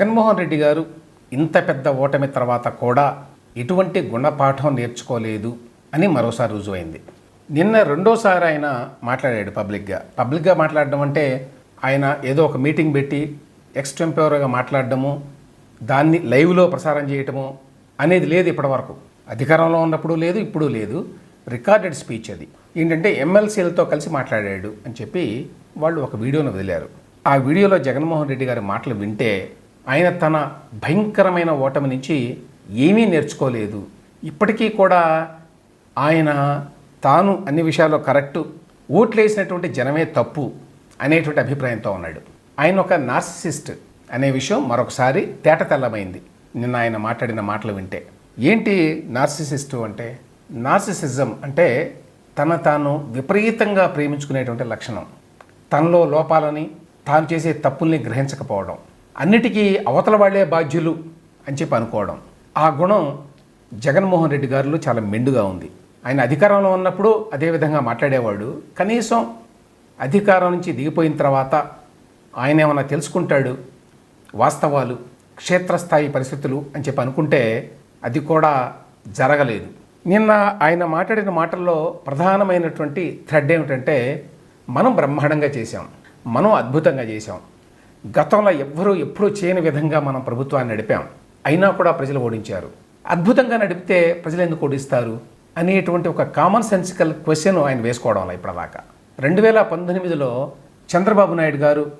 జగన్మోహన్ రెడ్డి గారు ఇంత పెద్ద ఓటమి తర్వాత కూడా ఎటువంటి గుణపాఠం నేర్చుకోలేదు అని మరోసారి రుజువైంది. నిన్న రెండోసారి ఆయన మాట్లాడాడు పబ్లిక్గా. పబ్లిక్గా మాట్లాడడం అంటే ఆయన ఏదో ఒక మీటింగ్ పెట్టి ఎక్స్టెంపోర్గా మాట్లాడడము దాన్ని లైవ్లో ప్రసారం చేయటము అనేది లేదు ఇప్పటివరకు. అధికారంలో ఉన్నప్పుడు లేదు ఇప్పుడు లేదు. రికార్డెడ్ స్పీచ్ అది. ఏంటంటే ఎమ్మెల్సీలతో కలిసి మాట్లాడాడు అని చెప్పి వాళ్ళు ఒక వీడియోను వదిలారు. ఆ వీడియోలో జగన్మోహన్ రెడ్డి గారి మాటలు వింటే ఆయన తన భయంకరమైన ఓటమి నుంచి ఏమీ నేర్చుకోలేదు. ఇప్పటికీ కూడా ఆయన తాను అన్ని విషయాల్లో కరెక్టు ఓట్లేసినటువంటి జనమే తప్పు అనేటువంటి అభిప్రాయంతో ఉన్నాడు. ఆయన ఒక నార్సిసిస్ట్ అనే విషయం మరొకసారి తేట తెల్లమైంది. నిన్న ఆయన మాట్లాడిన మాటలు వింటే. ఏంటి నార్సిసిస్టు అంటే? నార్సిసిజం అంటే తన తాను విపరీతంగా ప్రేమించుకునేటువంటి లక్షణం. తనలో లోపాలని తాను చేసే తప్పుల్ని గ్రహించకపోవడం. అన్నిటికీ అవతల వాళ్ళే బాధ్యులు అని చెప్పి అనుకోవడం. ఆ గుణం జగన్మోహన్ రెడ్డి గారిలో చాలా మెండుగా ఉంది. ఆయన అధికారంలో ఉన్నప్పుడు అదే విధంగా మాట్లాడేవాడు. కనీసం అధికారం నుంచి దిగిపోయిన తర్వాత ఆయన ఏమైనా తెలుసుకుంటాడు? వాస్తవాలు క్షేత్రస్థాయి పరిస్థితులు అని చెప్పి అనుకుంటే అది కూడా జరగలేదు. నిన్న ఆయన మాట్లాడిన మాటల్లో ప్రధానమైనటువంటి థ్రెడ్ ఏమిటంటే మనం బ్రహ్మాండంగా చేశాం. మనం అద్భుతంగా చేశాం. గతంలో ఎవ్వరూ ఎప్పుడూ చేయని విధంగా మనం ప్రభుత్వాన్ని నడిపాం. అయినా కూడా ప్రజలు ఓడించారు. అద్భుతంగా నడిపితే ప్రజలు ఎందుకు ఓడిస్తారు? అనేటువంటి ఒక కామన్ సెన్సికల్ క్వశ్చన్ ఆయన వేసుకోవడం ఇప్పటిదాకా. రెండు వేల పంతొమ్మిదిలో చంద్రబాబు నాయుడు గారు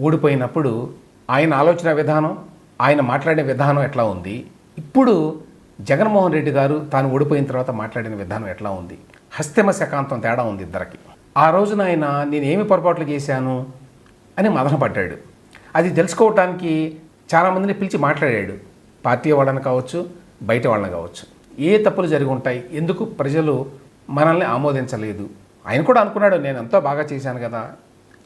ఓడిపోయినప్పుడు ఆయన ఆలోచన విధానం ఆయన మాట్లాడే విధానం ఎట్లా ఉంది? ఇప్పుడు జగన్మోహన్ రెడ్డి గారు తాను ఓడిపోయిన తర్వాత మాట్లాడిన విధానం ఎట్లా ఉంది? హస్తిమ శకాంతం తేడా ఉంది ఇద్దరికి. ఆ రోజున ఆయన నేనేమి పొరపాట్లు చేశాను? అని మదనపడ్డాడు అది తెలుసుకోవటానికి చాలామందిని పిలిచి మాట్లాడాడు. పార్టీ వాళ్ళని కావచ్చు బయట వాళ్ళని కావచ్చు. ఏ తప్పులు జరిగి ఉంటాయి? ఎందుకు ప్రజలు మనల్ని ఆమోదించలేదు? ఆయన కూడా అనుకున్నాడు నేను ఎంతో బాగా చేశాను కదా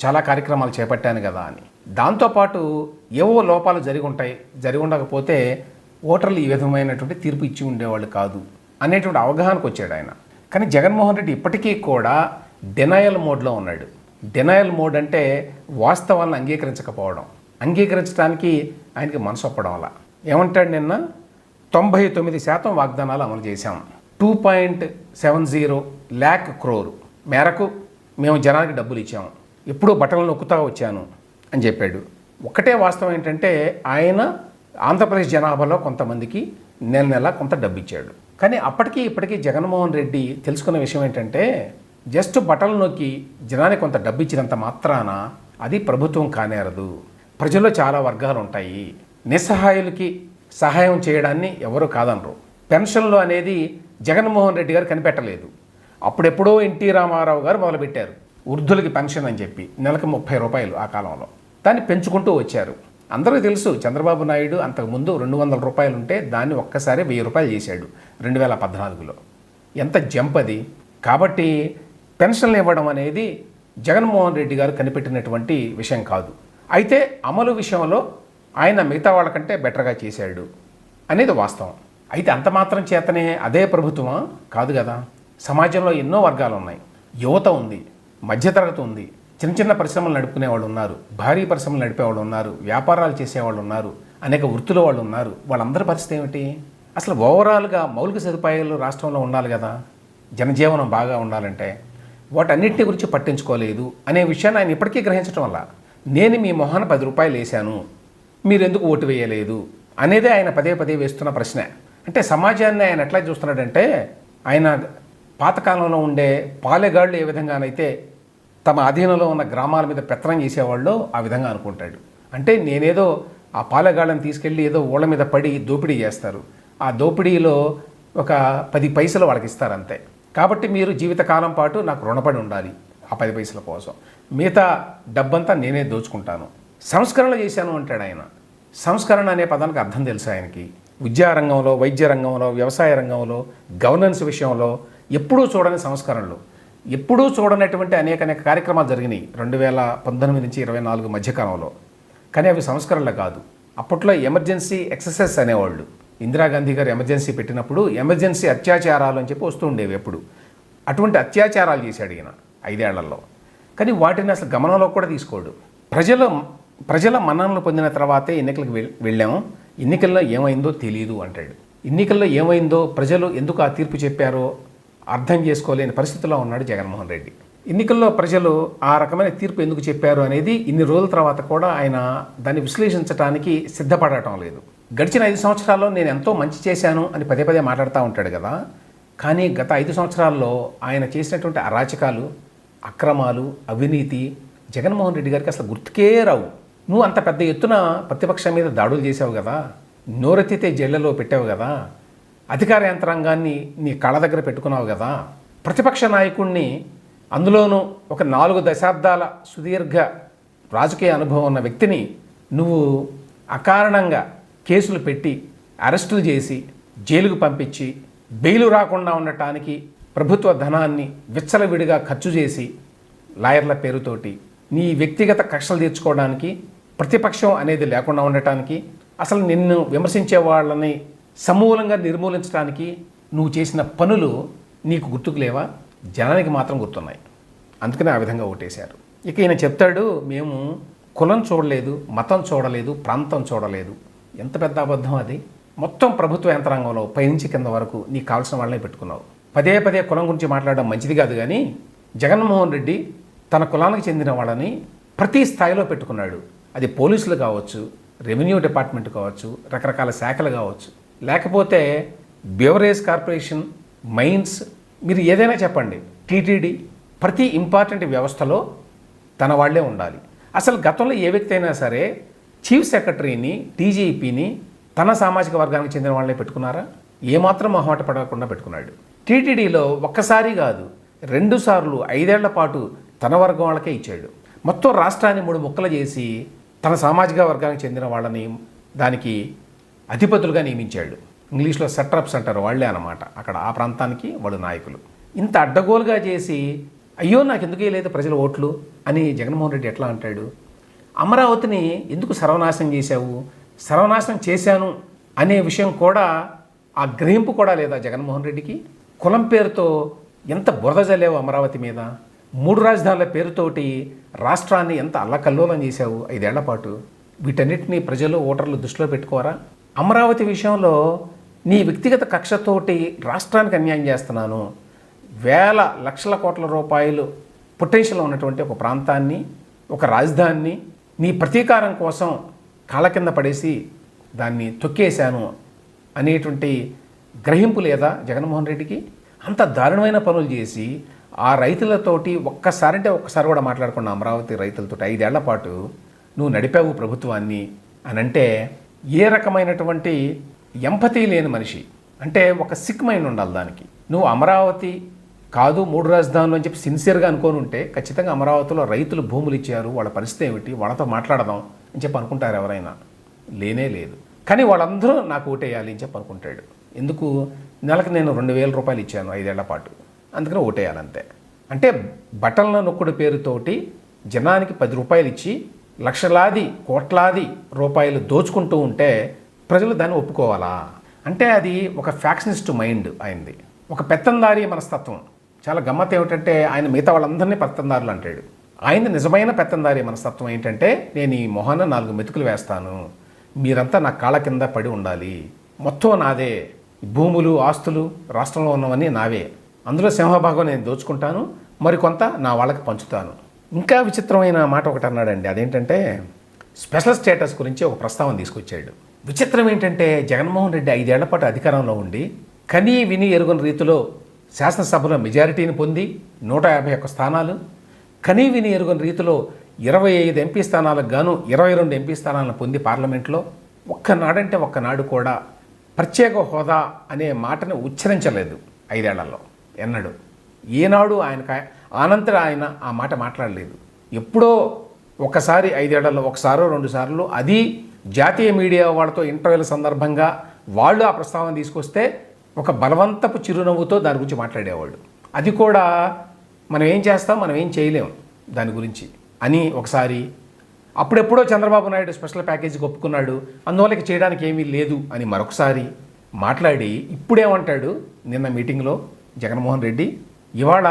చాలా కార్యక్రమాలు చేపట్టాను కదా అని. దాంతోపాటు ఏవో లోపాలు జరిగి ఉంటాయి జరిగి ఉండకపోతే ఓటర్లు ఈ విధమైనటువంటి తీర్పు ఇచ్చి ఉండేవాళ్ళు కాదు అనేటువంటి అవగాహనకు వచ్చాడు ఆయన. కానీ జగన్మోహన్ రెడ్డి ఇప్పటికీ కూడా డెనాయల్ మోడ్లో ఉన్నాడు. డెనాయల్ మోడ్ అంటే వాస్తవాలను అంగీకరించకపోవడం. అంగీకరించడానికి ఆయనకి మనసు ఒప్పడం వల్ల ఏమంటాడు నిన్న? తొంభై తొమ్మిది శాతం వాగ్దానాలు అమలు చేశాం. Two point seven zero lakh crore. మేరకు మేము జనానికి డబ్బులు ఇచ్చాము ఎప్పుడూ బట్టలు నొక్కుతా వచ్చాను అని చెప్పాడు. ఒకటే వాస్తవం ఏంటంటే ఆయన ఆంధ్రప్రదేశ్ జనాభాలో కొంతమందికి నెల నెల కొంత డబ్బు ఇచ్చాడు కానీ అప్పటికి ఇప్పటికీ జగన్మోహన్ రెడ్డి తెలుసుకున్న విషయం ఏంటంటే జస్ట్ బట్టలు నొక్కి జనానికి కొంత డబ్బు ఇచ్చినంత మాత్రాన అది ప్రభుత్వం కానేరదు. ప్రజల్లో చాలా వర్గాలు ఉంటాయి. నిస్సహాయులకి సహాయం చేయడాన్ని ఎవరు కాదనరు. పెన్షన్లు అనేది జగన్మోహన్ రెడ్డి గారు కనిపెట్టలేదు. అప్పుడెప్పుడో ఎన్టీ రామారావు గారు మొదలుపెట్టారు. వృద్ధులకి పెన్షన్ అని చెప్పి నెలకు ముప్పై రూపాయలు ఆ కాలంలో. దాన్ని పెంచుకుంటూ వచ్చారు. అందరూ తెలుసు చంద్రబాబు నాయుడు అంతకుముందు రెండు వందల రూపాయలు ఉంటే దాన్ని ఒక్కసారి వెయ్యి రూపాయలు చేశాడు రెండు వేల పద్నాలుగులో. ఎంత జంప్ అది. కాబట్టి పెన్షన్లు ఇవ్వడం అనేది జగన్మోహన్ రెడ్డి గారు కనిపెట్టినటువంటి విషయం కాదు. అయితే అమలు విషయంలో ఆయన మిగతా వాళ్ళకంటే బెటర్గా చేశాడు అనేది వాస్తవం. అయితే అంత మాత్రం చేతనే అదే ప్రభుత్వమా? కాదు కదా. సమాజంలో ఎన్నో వర్గాలు ఉన్నాయి. యువత ఉంది మధ్యతరగతి ఉంది చిన్న చిన్న పరిశ్రమలు నడుపుకునే వాళ్ళు ఉన్నారు భారీ పరిశ్రమలు నడిపే వాళ్ళు ఉన్నారు వ్యాపారాలు చేసేవాళ్ళు ఉన్నారు అనేక వృత్తుల వాళ్ళు ఉన్నారు. వాళ్ళందరి పరిస్థితి ఏమిటి? అసలు ఓవరాల్గా మౌలిక సదుపాయాలు రాష్ట్రంలో ఉండాలి కదా. జనజీవనం బాగా ఉండాలంటే వాటన్నిటి గురించి పట్టించుకోలేదు అనే విషయాన్ని ఆయన ఇప్పటికీ గ్రహించడం వల్ల నేను మీ మొహాన పది రూపాయలు వేశాను. మీరు ఎందుకు ఓటు వేయలేదు? అనేదే ఆయన పదే పదే వేస్తున్న ప్రశ్న. అంటే సమాజాన్ని ఆయన ఎట్లా చూస్తున్నాడంటే ఆయన పాతకాలంలో ఉండే పాలెగాళ్ళు ఏ విధంగానైతే తమ అధీనంలో ఉన్న గ్రామాల మీద పెత్తనం చేసేవాళ్ళు ఆ విధంగా అనుకుంటాడు. అంటే నేనేదో ఆ పాలెగాళ్ళని తీసుకెళ్ళి ఏదో ఓళ్ళ మీద పడి దోపిడీ చేస్తారు. ఆ దోపిడీలో ఒక పది పైసలు వాళ్ళకి ఇస్తారు అంతే కాబట్టి మీరు జీవితకాలం పాటు నాకు రుణపడి ఉండాలి. ఆ పది పైసల కోసం. మిగతా డబ్బంతా నేనే దోచుకుంటాను. సంస్కరణ చేశాను అంటాడు ఆయన. సంస్కరణ అనే పదానికి అర్థం తెలుసు ఆయనకి? విద్యారంగంలో వైద్య రంగంలో వ్యవసాయ రంగంలో గవర్నెన్స్ విషయంలో ఎప్పుడూ చూడని సంస్కరణలు. ఎప్పుడూ చూడనటువంటి అనేక అనేక కార్యక్రమాలు జరిగినాయి రెండు వేల పంతొమ్మిది నుంచి ఇరవై నాలుగు మధ్యకాలంలో. కానీ అవి సంస్కరణలు కాదు. అప్పట్లో ఎమర్జెన్సీ ఎక్సర్సైజ్ అనేవాళ్ళు. ఇందిరాగాంధీ గారు ఎమర్జెన్సీ పెట్టినప్పుడు ఎమర్జెన్సీ అత్యాచారాలు అని చెప్పి వస్తూ ఉండేవి ఎప్పుడు. అటువంటి అత్యాచారాలు చేశాడు ఈయన. ఐదేళ్ళలో. కానీ వాటిని అసలు గమనంలో కూడా తీసుకోడు. ప్రజలు ప్రజల మన్ననలు పొందిన తర్వాతే ఎన్నికలకు వెళ్ళాము ఎన్నికల్లో ఏమైందో తెలియదు అంటాడు. ఎన్నికల్లో ఏమైందో ప్రజలు ఎందుకు ఆ తీర్పు చెప్పారో అర్థం చేసుకోలేని పరిస్థితిలో ఉన్నాడు జగన్మోహన్ రెడ్డి. ఎన్నికల్లో ప్రజలు ఆ రకమైన తీర్పు ఎందుకు చెప్పారు అనేది ఇన్ని రోజుల తర్వాత కూడా ఆయన దాన్ని విశ్లేషించడానికి సిద్ధపడటం లేదు. గడిచిన ఐదు సంవత్సరాల్లో నేను ఎంతో మంచి చేశాను అని పదే పదే మాట్లాడుతూ ఉంటాడు కదా. కానీ గత ఐదు సంవత్సరాల్లో ఆయన చేసినటువంటి అరాచకాలు అక్రమాలు అవినీతి జగన్మోహన్ రెడ్డి గారికి అసలు గుర్తుకే రావు. నువ్వు అంత పెద్ద ఎత్తున ప్రతిపక్షం మీద దాడులు చేసావు కదా నోరెత్తితే జైళ్ళలో పెట్టావు కదా అధికార యంత్రాంగాన్ని నీ కళ్ళ దగ్గర పెట్టుకున్నావు కదా ప్రతిపక్ష నాయకుణ్ణి అందులోనూ ఒక నాలుగు దశాబ్దాల సుదీర్ఘ రాజకీయ అనుభవం ఉన్న వ్యక్తిని నువ్వు అకారణంగా కేసులు పెట్టి అరెస్టులు చేసి జైలుకు పంపించి బెయిలు రాకుండా ఉండటానికి ప్రభుత్వ ధనాన్ని విచ్చలవిడిగా ఖర్చు చేసి లాయర్ల పేరుతోటి నీ వ్యక్తిగత కక్షలు తీర్చుకోవడానికి ప్రతిపక్షం అనేది లేకుండా ఉండటానికి అసలు నిన్ను విమర్శించే వాళ్ళని సమూలంగా నిర్మూలించడానికి నువ్వు చేసిన పనులు నీకు గుర్తుకు లేవా? జనానికి మాత్రం గుర్తున్నాయి. అందుకనే ఆ విధంగా ఓటేశారు. ఇక ఈయన చెప్తాడు మేము కులం చూడలేదు మతం చూడలేదు ప్రాంతం చూడలేదు. ఎంత పెద్ద అబద్ధం అది? మొత్తం ప్రభుత్వ యంత్రాంగంలో పైనుంచి కింద వరకు నీకు కావాల్సిన వాళ్ళనే పెట్టుకున్నావు. పదే పదే కులం గురించి మాట్లాడడం మంచిది కాదు కానీ జగన్మోహన్ రెడ్డి తన కులానికి చెందిన వాళ్ళని ప్రతి స్థాయిలో పెట్టుకున్నాడు. అది పోలీసులు కావచ్చు రెవెన్యూ డిపార్ట్మెంట్ కావచ్చు రకరకాల శాఖలు కావచ్చు. లేకపోతే బ్యూవరేజ్ కార్పొరేషన్ మైన్స్ మీరు ఏదైనా చెప్పండి. టీటీడీ ప్రతి ఇంపార్టెంట్ వ్యవస్థలో తన వాళ్ళే ఉండాలి. అసలు గతంలో ఏ వ్యక్తి అయినా సరే చీఫ్ సెక్రటరీని డీజీపీని తన సామాజిక వర్గానికి చెందిన వాళ్ళని పెట్టుకున్నారా? ఏమాత్రం మొహమాట పడకుండా పెట్టుకున్నాడు. టీటీడీలో ఒక్కసారి కాదు రెండుసార్లు ఐదేళ్ళ పాటు తన వర్గం వాళ్ళకే ఇచ్చాడు. మొత్తం రాష్ట్రాన్ని మూడు ముక్కలు చేసి తన సామాజిక వర్గానికి చెందిన వాళ్ళని దానికి అధిపతులుగా నియమించాడు. ఇంగ్లీష్లో సెట్రప్స్ అంటారు వాళ్ళే అనమాట అక్కడ ఆ ప్రాంతానికి వాళ్ళు నాయకులు. ఇంత అడ్డగోలుగా చేసి అయ్యో నాకు ఎందుకు లేదు ప్రజల ఓట్లు? అని జగన్మోహన్ రెడ్డి ఎట్లా అంటాడు? అమరావతిని ఎందుకు సర్వనాశనం చేశావు? సర్వనాశనం చేశాను అనే విషయం కూడా ఆ గ్రహింపు కూడా లేదా జగన్మోహన్ రెడ్డికి? కులం పేరుతో ఎంత బురద జల్లేవు అమరావతి మీద? మూడు రాజధానుల పేరుతోటి రాష్ట్రాన్ని ఎంత అల్లకల్లోలం చేశావు ఐదేళ్ళ పాటు? వీటన్నిటిని ప్రజలు ఓటర్లు దృష్టిలో పెట్టుకోరా అమరావతి విషయంలో నీ వ్యక్తిగత కక్షతోటి రాష్ట్రానికి అన్యాయం చేస్తున్నాను. వేల లక్షల కోట్ల రూపాయలు పొటెన్షియల్ ఉన్నటువంటి ఒక ప్రాంతాన్ని ఒక రాజధానిని నీ ప్రతీకారం కోసం కాళ్ళ కింద పడేసి దాన్ని తొక్కేశాను అనేటువంటి గ్రహింపు లేదా? జగన్మోహన్ రెడ్డికి అంత దారుణమైన పనులు చేసి ఆ రైతులతోటి ఒక్కసారి అంటే ఒక్కసారి కూడా మాట్లాడకుండా అమరావతి రైతులతో ఐదేళ్ళ పాటు నువ్వు నడిపావు ప్రభుత్వాన్ని అని అంటే ఏ రకమైనటువంటి ఎంపతి లేని మనిషి. అంటే ఒక సిక్ మైండ్ ఉండాలి దానికి. నువ్వు అమరావతి కాదు మూడు రాజధానులు అని చెప్పి సిన్సియర్గా అనుకోని ఉంటే ఖచ్చితంగా అమరావతిలో రైతులు భూములు ఇచ్చారు వాళ్ళ పరిస్థితి ఏమిటి వాళ్ళతో మాట్లాడదాం అని చెప్పి అనుకుంటారు ఎవరైనా. లేనే లేదు. కానీ వాళ్ళందరూ నాకు ఓటేయాలి అని చెప్పి అనుకుంటాడు. ఎందుకు? నెలకు నేను రెండు వేల రూపాయలు ఇచ్చాను ఐదేళ్ళ పాటు. అందుకని ఓటేయాలంతే. అంటే బటన్ల నొక్కుడు పేరుతోటి జనానికి పది రూపాయలు ఇచ్చి లక్షలాది కోట్లాది రూపాయలు దోచుకుంటూ ఉంటే ప్రజలు దాన్ని ఒప్పుకోవాలా? అంటే అది ఒక ఫ్యాక్షనిస్ట్ మైండ్ అయింది. ఒక పెత్తందారి మనస్తత్వం. చాలా గమ్మత్ ఏమిటంటే ఆయన మిగతా వాళ్ళందరినీ పెత్తందారులు అంటాడు. ఆయన నిజమైన పెత్తందారి మనస్తత్వం ఏంటంటే నేను ఈ మొహాన నాలుగు మెతుకులు వేస్తాను. మీరంతా నా కాళ్ళ కింద పడి ఉండాలి. మొత్తం నాదే. భూములు ఆస్తులు రాష్ట్రంలో ఉన్నవన్నీ నావే. అందులో సింహభాగం నేను దోచుకుంటాను మరికొంత నా వాళ్ళకి పంచుతాను. ఇంకా విచిత్రమైన మాట ఒకటి అన్నాడండి. అదేంటంటే స్పెషల్ స్టేటస్ గురించి ఒక ప్రస్తావన తీసుకొచ్చాడు. విచిత్రం ఏంటంటే జగన్మోహన్ రెడ్డి ఐదేళ్ళ పాటు అధికారంలో ఉండి కనీ విని ఎరుగని రీతిలో శాసనసభలో మెజారిటీని పొంది నూట యాభై ఒక్క స్థానాలు కనీ విని ఎరుగని రీతిలో ఇరవై ఐదు ఎంపీ స్థానాలకు గాను ఇరవై రెండు ఎంపీ స్థానాలను పొంది పార్లమెంట్లో ఒక్కనాడంటే ఒక్కనాడు కూడా ప్రత్యేక హోదా అనే మాటను ఉచ్చరించలేదు ఐదేళ్ళలో. ఎన్నడు. ఏనాడు ఆయనకు ఆనంతర ఆయన ఆ మాట మాట్లాడలేదు. ఎప్పుడో ఒకసారి ఐదేళ్ళలో ఒకసారో రెండు సార్లు అది జాతీయ మీడియా వాళ్ళతో ఇంటర్వ్యూల సందర్భంగా వాళ్ళు ఆ ప్రస్తావన తీసుకొస్తే ఒక బలవంతపు చిరునవ్వుతో దాని గురించి మాట్లాడేవాడు అది కూడా మనం ఏం చేస్తాం మనం ఏం చేయలేం దాని గురించి అని ఒకసారి అప్పుడెప్పుడో చంద్రబాబు నాయుడు స్పెషల్ ప్యాకేజీకి ఒప్పుకున్నాడు. అందువల్ల ఇక చేయడానికి ఏమీ లేదు అని మరొకసారి మాట్లాడి ఇప్పుడేమంటాడు నిన్న మీటింగ్లో జగన్మోహన్ రెడ్డి? ఇవాళ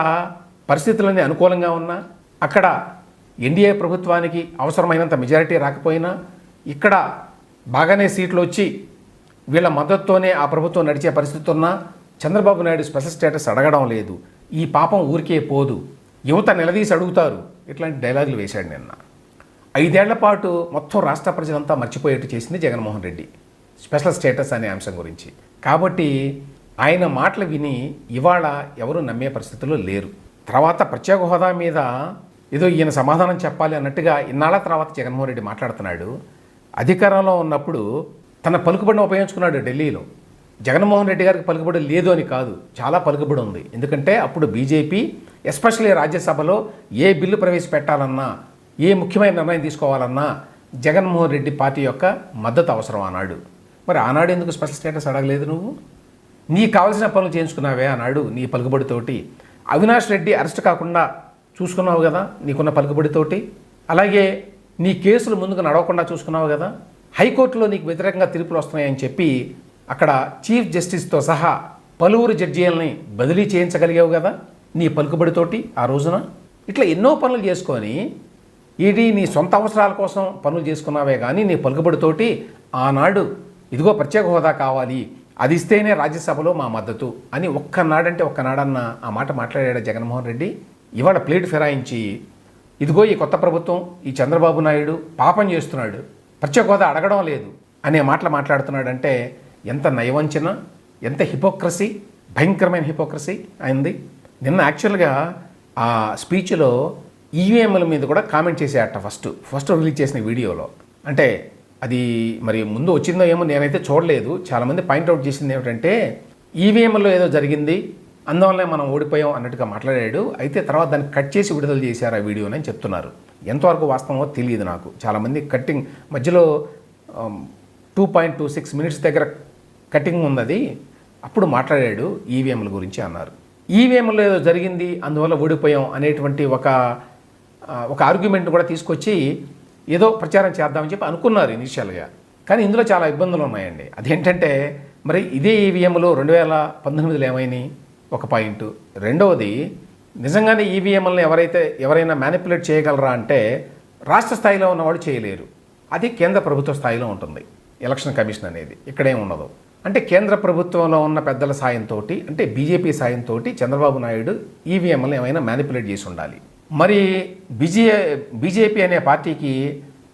పరిస్థితులన్నీ అనుకూలంగా ఉన్నా అక్కడ ఎన్డీఏ ప్రభుత్వానికి అవసరమైనంత మెజారిటీ రాకపోయినా ఇక్కడ బాగానే సీట్లు వచ్చి వీళ్ళ మద్దతుతోనే ఆ ప్రభుత్వం నడిచే పరిస్థితి ఉన్నా చంద్రబాబు నాయుడు స్పెషల్ స్టేటస్ అడగడం లేదు. ఈ పాపం ఊరికే పోదు. యువత నిలదీసి అడుగుతారు. ఇట్లాంటి డైలాగులు వేశాడు నిన్న. ఐదేళ్ళ పాటు మొత్తం రాష్ట్ర ప్రజలంతా మర్చిపోయేట్టు చేసింది జగన్మోహన్ రెడ్డి. స్పెషల్ స్టేటస్ అనే అంశం గురించి. కాబట్టి ఆయన మాటలు విని ఇవాళ ఎవరు నమ్మే పరిస్థితుల్లో లేరు. తర్వాత ప్రత్యేక హోదా మీద ఏదో ఈయన సమాధానం చెప్పాలి అన్నట్టుగా ఇన్నాళ్ళ తర్వాత జగన్మోహన్ రెడ్డి మాట్లాడుతున్నాడు. అధికారంలో ఉన్నప్పుడు తన పలుకుబడిని ఉపయోగించుకున్నాడు ఢిల్లీలో. జగన్మోహన్ రెడ్డి గారికి పలుకుబడి లేదు అని కాదు చాలా పలుకుబడి ఉంది. ఎందుకంటే అప్పుడు బీజేపీ ఎస్పెషల్లీ రాజ్యసభలో ఏ బిల్లు ప్రవేశపెట్టాలన్నా ఏ ముఖ్యమైన నిర్ణయం తీసుకోవాలన్నా జగన్మోహన్ రెడ్డి పార్టీ యొక్క మద్దతు అవసరం ఆనాడు. మరి ఆనాడు ఎందుకు స్పెషల్ స్టేటస్ అడగలేదు నువ్వు? నీకు కావాల్సిన పనులు చేయించుకున్నావే అన్నాడు నీ పలుకుబడితోటి. అవినాష్ రెడ్డి అరెస్ట్ కాకుండా చూసుకున్నావు కదా నీకున్న పలుకుబడితోటి. అలాగే నీ కేసులు ముందుకు నడవకుండా చూసుకున్నావు కదా. హైకోర్టులో నీకు వ్యతిరేకంగా తీర్పులు వస్తున్నాయని చెప్పి అక్కడ చీఫ్ జస్టిస్తో సహా పలువురు జడ్జీలని బదిలీ చేయించగలిగావు కదా నీ పలుకుబడితోటి ఆ రోజున. ఇట్లా ఎన్నో పనులు చేసుకొని ఇది నీ సొంత అవసరాల కోసం పనులు చేసుకున్నావే కానీ నీ పలుకుబడితోటి ఆనాడు ఇదిగో ప్రత్యేక హోదా కావాలి. అది ఇస్తేనే రాజ్యసభలో మా మద్దతు అని ఒక్కనాడంటే ఒక్కనాడన్న ఆ మాట మాట్లాడాడు జగన్మోహన్ రెడ్డి. ఇవాళ ప్లేట్ ఫిరాయించి ఇదిగో ఈ కొత్త ప్రభుత్వం ఈ చంద్రబాబు నాయుడు పాపం చేస్తున్నాడు ప్రత్యేక హోదా అడగడం లేదు అనే మాటలు మాట్లాడుతున్నాడంటే ఎంత నయవంచన ఎంత హిపోక్రసీ భయంకరమైన హిపోక్రసీ అయింది. నిన్న యాక్చువల్గా ఆ స్పీచ్లో ఈవీఎంల మీద కూడా కామెంట్ చేసేయట ఫస్ట్. ఫస్ట్ రిలీజ్ చేసిన వీడియోలో. అంటే అది మరి ముందు వచ్చిందో ఏమో నేనైతే చూడలేదు. చాలామంది పాయింట్అవుట్ చేసింది ఏమిటంటే ఈవీఎంలో ఏదో జరిగింది అందువల్లనే మనం ఓడిపోయాం అన్నట్టుగా మాట్లాడాడు. అయితే తర్వాత దాన్ని కట్ చేసి విడుదల చేశారు ఆ వీడియోని అని చెప్తున్నారు. ఎంతవరకు వాస్తవమో తెలియదు నాకు. చాలామంది కట్టింగ్ మధ్యలో two point two six minutes దగ్గర కటింగ్ ఉన్నది అప్పుడు మాట్లాడాడు ఈవీఎంల గురించి అన్నారు. ఈవీఎంలో ఏదో జరిగింది అందువల్ల ఓడిపోయాం అనేటువంటి ఒక ఒక ఆర్గ్యుమెంట్ కూడా తీసుకొచ్చి ఏదో ప్రచారం చేద్దామని చెప్పి అనుకున్నారు ఇనిషియల్గా కానీ ఇందులో చాలా ఇబ్బందులు ఉన్నాయండి. అదేంటంటే మరి ఇదే ఈవీఎంలు రెండు వేల పంతొమ్మిదిలో ఏమైనాయి ఒక పాయింట్. రెండవది నిజంగానే ఈవీఎంలను ఎవరైతే ఎవరైనా మ్యానిపులేట్ చేయగలరా అంటే రాష్ట్ర స్థాయిలో ఉన్నవాళ్ళు చేయలేరు. అది కేంద్ర ప్రభుత్వ స్థాయిలో ఉంటుంది. ఎలక్షన్ కమిషన్ అనేది ఇక్కడేం ఉండదు. అంటే కేంద్ర ప్రభుత్వంలో ఉన్న పెద్దల సాయంతో అంటే బీజేపీ సాయంతో చంద్రబాబు నాయుడు ఈవీఎంలను ఏమైనా మ్యానిపులేట్ చేసి ఉండాలి. మరి బీజే బీజేపీ అనే పార్టీకి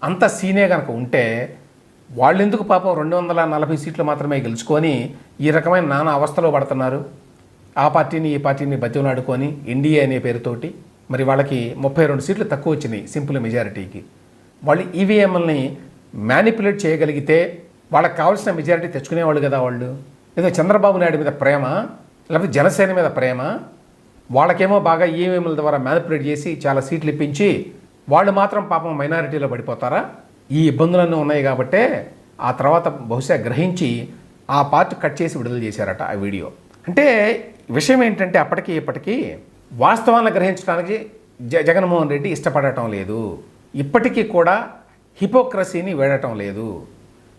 అంత సీనే కనుక ఉంటే వాళ్ళెందుకు పాపం రెండు వందల నలభై సీట్లు మాత్రమే గెలుచుకొని ఈ రకమైన నానా అవస్థలో పడుతున్నారు? ఆ పార్టీని ఈ పార్టీని బతిమలాడుకొని ఎన్డీఏ అనే పేరుతోటి మరి వాళ్ళకి ముప్పై రెండు సీట్లు తక్కువ వచ్చినాయి సింపుల్ మెజారిటీకి. వాళ్ళు ఈవీఎంఎల్ని మ్యానిపులేట్ చేయగలిగితే వాళ్ళకి కావాల్సిన మెజారిటీ తెచ్చుకునేవాళ్ళు కదా వాళ్ళు? ఏదో చంద్రబాబు నాయుడు మీద ప్రేమ లేకపోతే జనసేన మీద ప్రేమ? వాళ్ళకేమో బాగా ఈవీఎంల ద్వారా మ్యానిపులేట్ చేసి చాలా సీట్లు ఇప్పించి వాళ్ళు మాత్రం పాపం మైనారిటీలో పడిపోతారా? ఈ ఇబ్బందులన్నీ ఉన్నాయి కాబట్టే ఆ తర్వాత బహుశా గ్రహించి ఆ పార్ట్ కట్ చేసి విడుదల చేశారట ఆ వీడియో. అంటే విషయం ఏంటంటే అప్పటికి ఇప్పటికీ వాస్తవాలను గ్రహించడానికి జ జగన్మోహన్ రెడ్డి ఇష్టపడటం లేదు. ఇప్పటికీ కూడా హిపోక్రసీని వేడటం లేదు.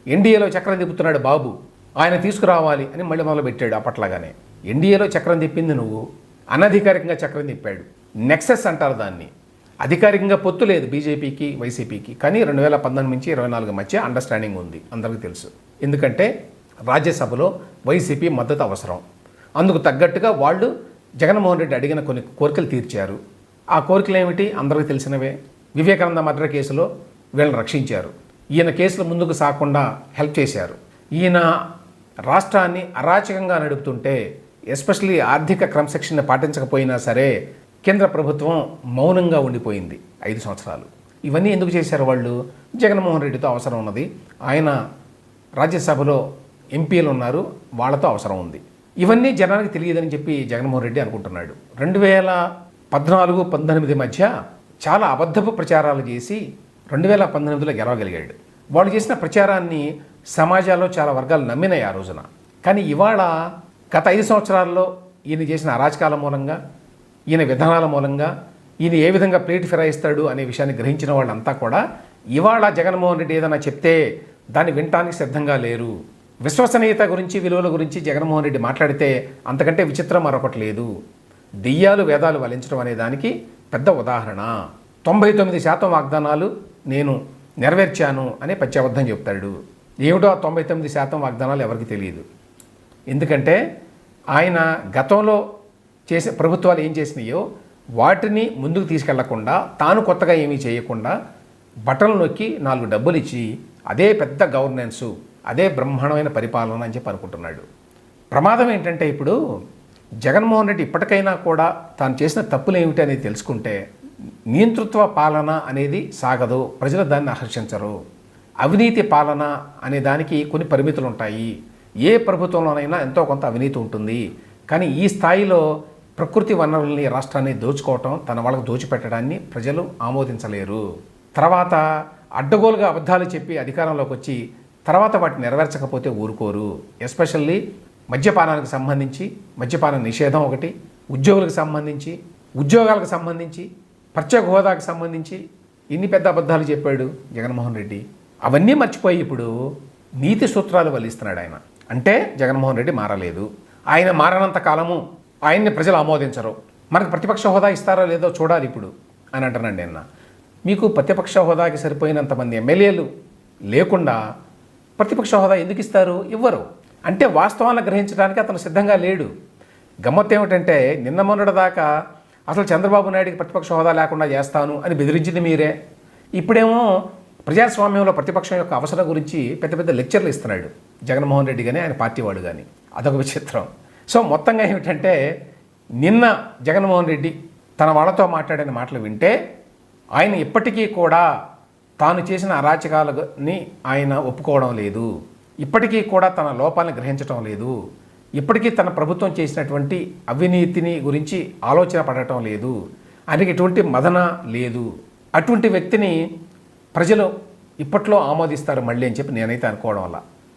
ఎన్డీఏలో చక్రం తిప్పుతున్నాడు బాబు ఆయన తీసుకురావాలి అని మళ్ళీ మొదలుపెట్టాడు అప్పట్లాగానే. ఎన్డీఏలో చక్రం తిప్పింది నువ్వు అనధికారికంగా చక్రం తిప్పాడు. నెక్సెస్ అంటారు దాన్ని. అధికారికంగా పొత్తు లేదు బీజేపీకి వైసీపీకి. కానీ రెండు వేల పంతొమ్మిది నుంచి ఇరవై నాలుగు మధ్య అండర్స్టాండింగ్ ఉంది. అందరికీ తెలుసు. ఎందుకంటే రాజ్యసభలో వైసీపీ మద్దతు అవసరం. అందుకు తగ్గట్టుగా వాళ్ళు జగన్మోహన్ రెడ్డి అడిగిన కొన్ని కోరికలు తీర్చారు. ఆ కోరికలు ఏమిటి? అందరికీ తెలిసినవే. వివేకానంద మర్డర్ కేసులో వీళ్ళని రక్షించారు. ఈయన కేసులు ముందుకు సాకుండా హెల్ప్ చేశారు. ఈయన రాష్ట్రాన్ని అరాచకంగా నడుపుతుంటే ఎస్పెషల్లీ ఆర్థిక క్రమశిక్షణ పాటించకపోయినా సరే కేంద్ర ప్రభుత్వం మౌనంగా ఉండిపోయింది ఐదు సంవత్సరాలు. ఇవన్నీ ఎందుకు చేశారు వాళ్ళు? జగన్మోహన్ రెడ్డితో అవసరం ఉన్నది. ఆయన రాజ్యసభలో ఎంపీలు ఉన్నారు. వాళ్ళతో అవసరం ఉంది. ఇవన్నీ జనానికి తెలియదని చెప్పి జగన్మోహన్ రెడ్డి అనుకుంటున్నాడు. రెండు వేల పద్నాలుగు పంతొమ్మిది మధ్య చాలా అబద్ధపు ప్రచారాలు చేసి రెండు వేల పంతొమ్మిదిలో గెలవగలిగాడు. వాళ్ళు చేసిన ప్రచారాన్ని సమాజాల్లో చాలా వర్గాలు నమ్మినాయి ఆ రోజున. కానీ ఇవాళ గత ఐదు సంవత్సరాల్లో ఈయన చేసిన అరాచకాల మూలంగా ఈయన విధానాల మూలంగా ఈయన ఏ విధంగా ప్లేట్ ఫిరాయిస్తాడు అనే విషయాన్ని గ్రహించిన వాళ్ళంతా కూడా ఇవాళ జగన్మోహన్ రెడ్డి ఏదైనా చెప్తే దాన్ని వినటానికి సిద్ధంగా లేరు. విశ్వసనీయత గురించి విలువల గురించి జగన్మోహన్ రెడ్డి మాట్లాడితే అంతకంటే విచిత్రం మరొకటి లేదు. దెయ్యాలు వేదాలు వలించడం అనే దానికి పెద్ద ఉదాహరణ. తొంభై తొమ్మిది శాతం వాగ్దానాలు నేను నెరవేర్చాను అనే పచ్చాబద్ధం చెప్తాడు. ఏమిటో ఆ తొంభై తొమ్మిది శాతం వాగ్దానాలు ఎవరికి తెలియదు. ఎందుకంటే ఆయన గతంలో చేసే ప్రభుత్వాలు ఏం చేసినాయో వాటిని ముందుకు తీసుకెళ్ళకుండా తాను కొత్తగా ఏమీ చేయకుండా బటన్లు నొక్కి నాలుగు డబ్బులు ఇచ్చి అదే పెద్ద గవర్నెన్సు అదే బ్రహ్మాండమైన పరిపాలన అని చెప్పి అనుకుంటున్నాడు. ప్రమాదం ఏంటంటే ఇప్పుడు జగన్మోహన్ రెడ్డి ఇప్పటికైనా కూడా తాను చేసిన తప్పులు ఏమిటి అనేది తెలుసుకుంటే నియంతృత్వ పాలన అనేది సాగదు ప్రజలు దాన్ని ఆకర్షించరు. అవినీతి పాలన అనే దానికి కొన్ని పరిమితులు ఉంటాయి. ఏ ప్రభుత్వంలోనైనా ఎంతో కొంత అవినీతి ఉంటుంది. కానీ ఈ స్థాయిలో ప్రకృతి వనరుల్ని రాష్ట్రాన్ని దోచుకోవటం తన వాళ్ళకు దోచిపెట్టడాన్ని ప్రజలు ఆమోదించలేరు. తర్వాత అడ్డగోలుగా అబద్ధాలు చెప్పి అధికారంలోకి వచ్చి తర్వాత వాటిని నెరవేర్చకపోతే ఊరుకోరు. ఎస్పెషల్లీ మద్యపానానికి సంబంధించి మద్యపాన నిషేధం ఒకటి ఉద్యోగులకు సంబంధించి ఉద్యోగాలకు సంబంధించి ప్రత్యేక హోదాకు సంబంధించి ఇన్ని పెద్ద అబద్ధాలు చెప్పాడు జగన్మోహన్ రెడ్డి. అవన్నీ మర్చిపోయి ఇప్పుడు నీతి సూత్రాలు వలిస్తున్నాడు ఆయన. అంటే జగన్మోహన్ రెడ్డి మారలేదు. ఆయన మారనంత కాలము ఆయన్ని ప్రజలు ఆమోదించరు. మనకు ప్రతిపక్ష హోదా ఇస్తారో లేదో చూడాలి ఇప్పుడు అని అంటున్నాను నిన్న. మీకు ప్రతిపక్ష హోదాకి సరిపోయినంత మంది ఎమ్మెల్యేలు లేకుండా ప్రతిపక్ష హోదా ఎందుకు ఇస్తారు? ఇవ్వరు. అంటే వాస్తవాన్ని గ్రహించడానికి అతను సిద్ధంగా లేడు. గమ్మత్ ఏమిటంటే నిన్న మొన్నటి దాకా అసలు చంద్రబాబు నాయుడికి ప్రతిపక్ష హోదా లేకుండా చేస్తాను అని బెదిరించింది మీరే. ఇప్పుడేమో ప్రజాస్వామ్యంలో ప్రతిపక్షం యొక్క అవసరం గురించి పెద్ద పెద్ద లెక్చర్లు ఇస్తున్నాడు. జగన్మోహన్ రెడ్డి కానీ ఆయన పార్టీ వాడు కానీ అదొక విచిత్రం. సో మొత్తంగా ఏమిటంటే నిన్న జగన్మోహన్ రెడ్డి తన వాళ్ళతో మాట్లాడిన మాటలు వింటే ఆయన ఇప్పటికీ కూడా తాను చేసిన అరాచకాలని ఆయన ఒప్పుకోవడం లేదు. ఇప్పటికీ కూడా తన లోపాలను గ్రహించడం లేదు. ఇప్పటికీ తన ప్రభుత్వం చేసినటువంటి అవినీతిని గురించి ఆలోచన పడటం లేదు. ఆయనకి ఎటువంటి మదన లేదు. అటువంటి వ్యక్తిని ప్రజలు ఇప్పట్లో ఆమోదిస్తారు మళ్ళీ అని చెప్పి నేనైతే అనుకోవడం వల్ల.